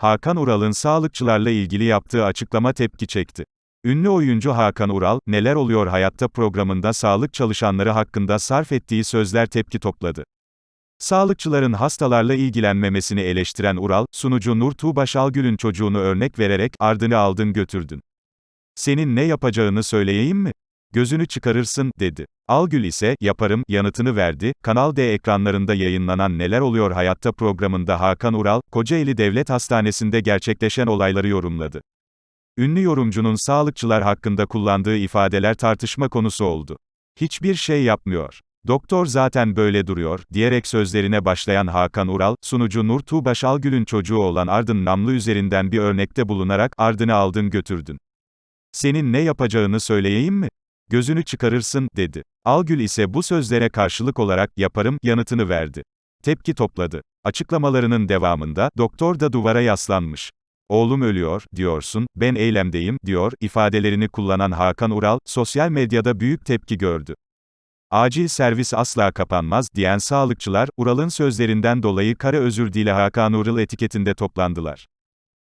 Hakan Ural'ın sağlıkçılarla ilgili yaptığı açıklama tepki çekti. Ünlü oyuncu Hakan Ural, Neler Oluyor Hayatta programında sağlık çalışanları hakkında sarf ettiği sözler tepki topladı. Sağlıkçıların hastalarla ilgilenmemesini eleştiren Ural, sunucu Nur Tuğba Şalgül'ün çocuğunu örnek vererek, ardını aldın götürdün. Senin ne yapacağını söyleyeyim mi? Gözünü çıkarırsın, dedi. Algül ise, yaparım, yanıtını verdi. Kanal D ekranlarında yayınlanan Neler Oluyor Hayatta programında Hakan Ural, Kocaeli Devlet Hastanesi'nde gerçekleşen olayları yorumladı. Ünlü yorumcunun sağlıkçılar hakkında kullandığı ifadeler tartışma konusu oldu. Hiçbir şey yapmıyor. Doktor zaten böyle duruyor, diyerek sözlerine başlayan Hakan Ural, sunucu Nur Tuğba Şalgül'ün çocuğu olan Ardın Namlı üzerinden bir örnekte bulunarak, Ardın'ı aldın götürdün. Senin ne yapacağını söyleyeyim mi? Gözünü çıkarırsın, dedi. Algül ise bu sözlere karşılık olarak, yaparım, yanıtını verdi. Tepki topladı. Açıklamalarının devamında, doktor da duvara yaslanmış. Oğlum ölüyor, diyorsun, ben eylemdeyim, diyor, ifadelerini kullanan Hakan Ural, sosyal medyada büyük tepki gördü. Acil servis asla kapanmaz, diyen sağlıkçılar, Ural'ın sözlerinden dolayı kare özür dile Hakan Ural etiketinde toplandılar.